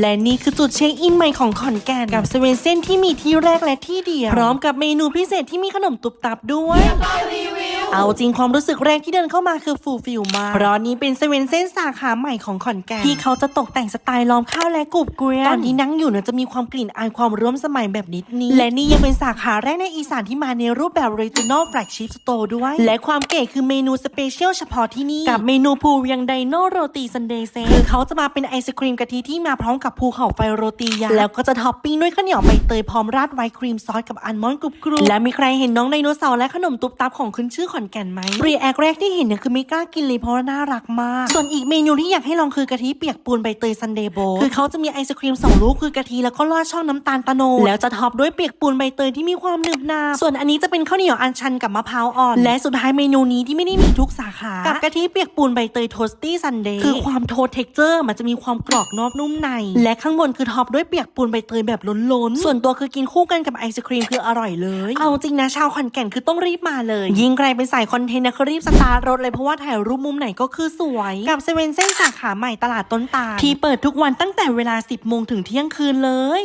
และนี่คือจุดเช็คอินใหม่ของขอนแก่นกับเซเว่นเซนที่มีที่แรกและที่เดียว พร้อมกับเมนูพิเศษที่มีขนมตุบตับด้วย เอาจริงความรู้สึกแรกที่เดินเข้ามาคือฟูลฟิลมากเพราะนี้เป็นเซเว่นเซนสาขาใหม่ของขอนแก่นที่เขาจะตกแต่งสไตล์ล้อมข้าวและกรุบเกรียนตอนที่นั่งอยู่เนี่ยจะมีความกลิ่นอายความร่วมสมัยแบบนิดนี้ และนี่ยังเป็นสาขาแรกในอีสานที่มาในรูปแบบ regional flagship store ด้วย และความเก๋คือเมนูสเปเชียลเฉพาะที่นี่ กับเมนูภูเวียงไดโนโรตีซันเดย์เซคือเขาจะมาเป็นไอศครีมกะทิที่มาพร้อมกับภูเขาไฟโรตียักษ์แล้วก็จะท็อปปิ้งด้วยข้าวเหนียวใบเตยพร้อมราดไวท์ครีมซอสกับอัลมอนด์กรุบกรุบและมีใครเห็นน้องไดโนเสาร์และขนมตุ๊บตับของขึ้นชื่อขอนแก่นไหมรีแอคแรกที่เห็นเนี่ยคือไม่กล้ากินเลยเพราะว่าน่ารักมาก ส่วนอีกเมนูที่อยากให้ลองคือกะทิเปียกปูนใบเตยซันเดย์โบคือเขาจะมีไอศครีมสองลูกคือกะทิแล้วก็ลอดช่องน้ำตาลตะโนดแล้วจะท็อปด้วยเปียกปูนใบเตยที่มีความหนึบหนาส่วนอันนี้จะเป็นข้าวเหนียวอันชันกับมะพร้าวอ่อน และสุดท้ายเมนูนี้ที่ไม่ได้มีทุกสาขากับกะทิเปียกปูนใบเตยโทสตี้ซันเดย์คือความโทสเท็กเจอร์มันจะมีความกรอบนอกนุ่มใน และข้างบนคือท็อปด้วยเปียกปูนใบเตยแบบล้นๆส่วนตัวคือกินคู่กันกับไอศครีมคืออร่อยเลย เอาจริงนะชาวขอนแก่นคือต้องรีบมาเลย ยิ่งใครเป็นสายคอนเทนต์นะคือรีบสตาร์ทรถเลยเพราะว่าถ่ายรูปมุมไหนก็คือสวยกับเซเว่นเส้นสาขาใหม่ตลาดต้นตาลที่เปิดทุกวันตั้งแต่เวลา 10โมงถึงเที่ยงคืนเลย